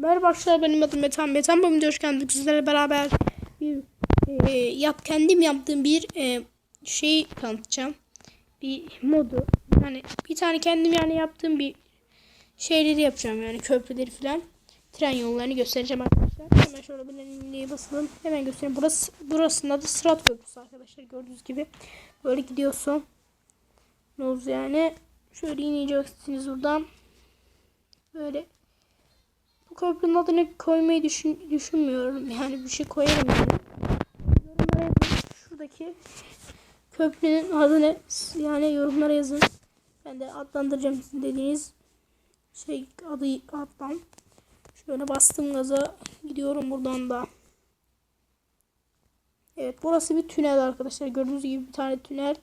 Merhaba arkadaşlar benim adım Metan. Metan bölümünde hoş geldiniz. Sizlerle beraber bir e, yap kendim yaptığım bir e, şey tanıtacağım. Bir modu. Yani bir tane kendim yani yaptığım bir şeyleri yapacağım yani köprüleri falan. Tren yollarını göstereceğim arkadaşlar. Hemen şöyle bir elimliğe basalım. Hemen göstereyim. Burası burasının adı Sırat Köprüsü arkadaşlar. Gördüğünüz gibi böyle gidiyorsun. Ne yani? Şöyle ineceksiniz buradan. Böyle bu köprünün adını koymayı düşün, düşünmüyorum. Yani bir şey koyarım. Yorumlara yazın. Şuradaki köprünün adını yani yorumlara yazın. Ben de adlandıracağım sizin dediğiniz şey adı adlan. Şöyle bastım gaza gidiyorum buradan da. Evet burası bir tünel arkadaşlar. Gördüğünüz gibi bir tane tünel.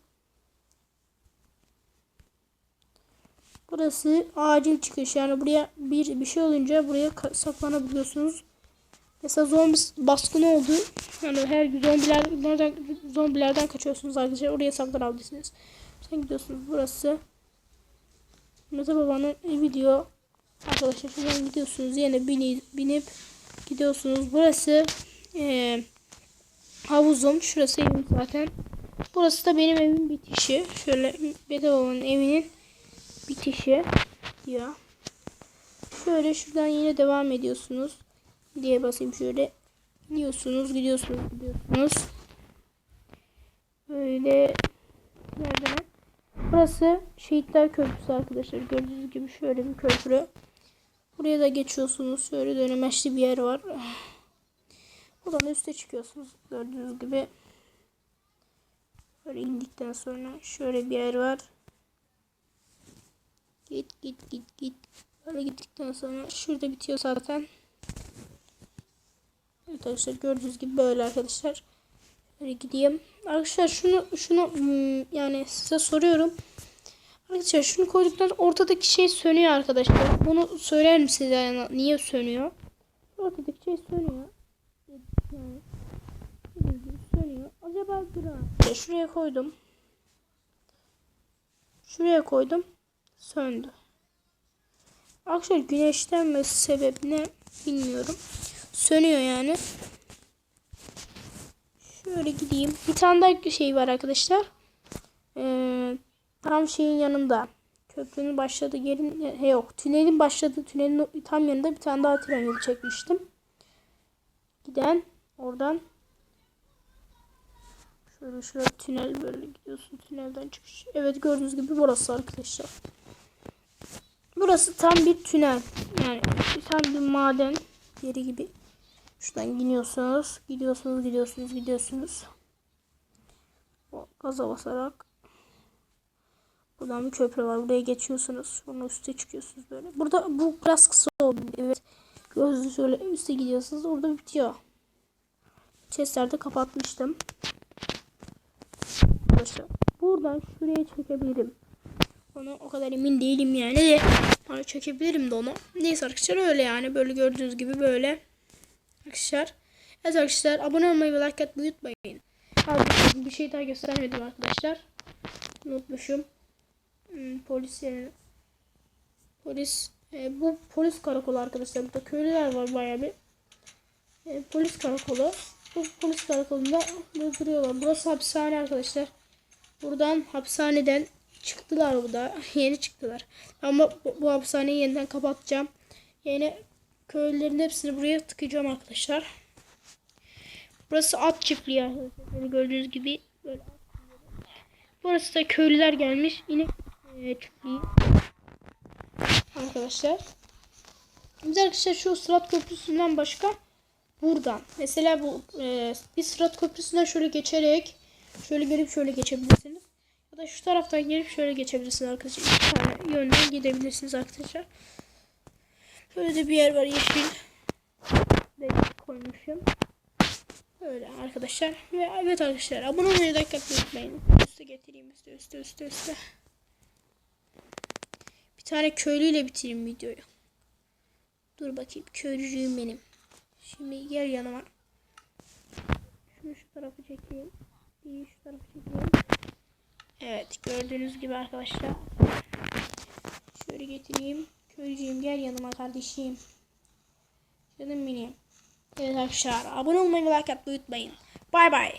Burası acil çıkış. Yani buraya bir bir şey olunca buraya saklanabiliyorsunuz. Mesela zombi baskını oldu. Yani her gün zombiler nereden zombilerden kaçıyorsunuz arkadaşlar. Oraya saklanabilirsiniz. Sen gidiyorsunuz burası. Mete babanın evi diyor. Arkadaşlar şuradan gidiyorsunuz. Yine binip, binip gidiyorsunuz. Burası eee havuzum. Şurası evim zaten. Burası da benim evim bitişi. Şöyle Mete babanın evinin bitişi diyor. Şöyle şuradan yine devam ediyorsunuz. Diye basayım şöyle. Gidiyorsunuz, gidiyorsunuz, gidiyorsunuz. Böyle nereden? Burası Şehitler Köprüsü arkadaşlar. Gördüğünüz gibi şöyle bir köprü. Buraya da geçiyorsunuz. Şöyle dönemeçli bir yer var. Buradan üste çıkıyorsunuz. Gördüğünüz gibi. Böyle indikten sonra şöyle bir yer var. Git git git git. Böyle gittikten sonra şurada bitiyor zaten. Evet arkadaşlar gördüğünüz gibi böyle arkadaşlar. Böyle gideyim. Arkadaşlar şunu şunu hmm, yani size soruyorum. Arkadaşlar şunu koyduktan ortadaki şey sönüyor arkadaşlar. Bunu söyler misiniz yani niye sönüyor? Ortadaki şey sönüyor. Yani sönüyor. Acaba dur Şuraya koydum. Şuraya koydum. Söndü. Arkadaşlar güneşten mi sebep ne bilmiyorum. Sönüyor yani. Şöyle gideyim. Bir tane daha şey var arkadaşlar. Ee, tam şeyin yanında. Köprünün başladığı yerin he yok. Tünelin başladığı tünelin tam yanında bir tane daha tren yolu çekmiştim. Giden oradan şöyle şöyle tünel böyle gidiyorsun. Tünelden çıkış. Evet gördüğünüz gibi burası arkadaşlar. Burası tam bir tünel. Yani tam bir maden yeri gibi. Şuradan gidiyorsunuz. Gidiyorsunuz, gidiyorsunuz, gidiyorsunuz. Gaza basarak. Buradan bir köprü var. Buraya geçiyorsunuz. Sonra üste çıkıyorsunuz böyle. Burada bu biraz kısa oldu. Evet. Gözlü şöyle üste gidiyorsunuz. Orada bitiyor. Chestler'de kapatmıştım. Buradan şuraya çekebilirim. Onu o kadar emin değilim yani de. Hani çekebilirim de onu. Neyse arkadaşlar öyle yani. Böyle gördüğünüz gibi böyle. Arkadaşlar. Evet arkadaşlar abone olmayı ve like atmayı unutmayın. Abi bir şey daha göstermedim arkadaşlar. Unutmuşum. Hmm, polis yerine. Polis. E, bu polis karakolu arkadaşlar. Burada köylüler var bayağı bir. E, polis karakolu. Bu polis karakolunda duruyorlar. Burası hapishane arkadaşlar. Buradan hapishaneden çıktılar bu da. Yeni çıktılar. Ama bu, bu hapishaneyi yeniden kapatacağım. Yeni köylülerin hepsini buraya tıkayacağım arkadaşlar. Burası at çiftliği arkadaşlar. Gördüğünüz gibi böyle Burası da köylüler gelmiş. İnek e, çiftliği. Arkadaşlar. Biz arkadaşlar şu Sırat Köprüsü'nden başka buradan. Mesela bu e, bir Sırat Köprüsü'nden şöyle geçerek şöyle gelip şöyle geçebilirsiniz. Ya da şu taraftan gelip şöyle geçebilirsiniz arkadaşlar. İki tane yönden gidebilirsiniz arkadaşlar. Böyle de bir yer var yeşil. Delik koymuşum. Böyle arkadaşlar. Ve evet arkadaşlar abone olmayı da unutmayın. Üste getireyim üste üste üste üste. Bir tane köylüyle bitireyim videoyu. Dur bakayım köylücüğüm benim. Şimdi gel yanıma. Şunu şu tarafa çekeyim. İyi şu tarafa çekeyim. Evet gördüğünüz gibi arkadaşlar. Şöyle getireyim. Köylücüğüm gel yanıma kardeşim. Dedim mini. Evet arkadaşlar abone olmayı ve like atmayı unutmayın. Bay bay.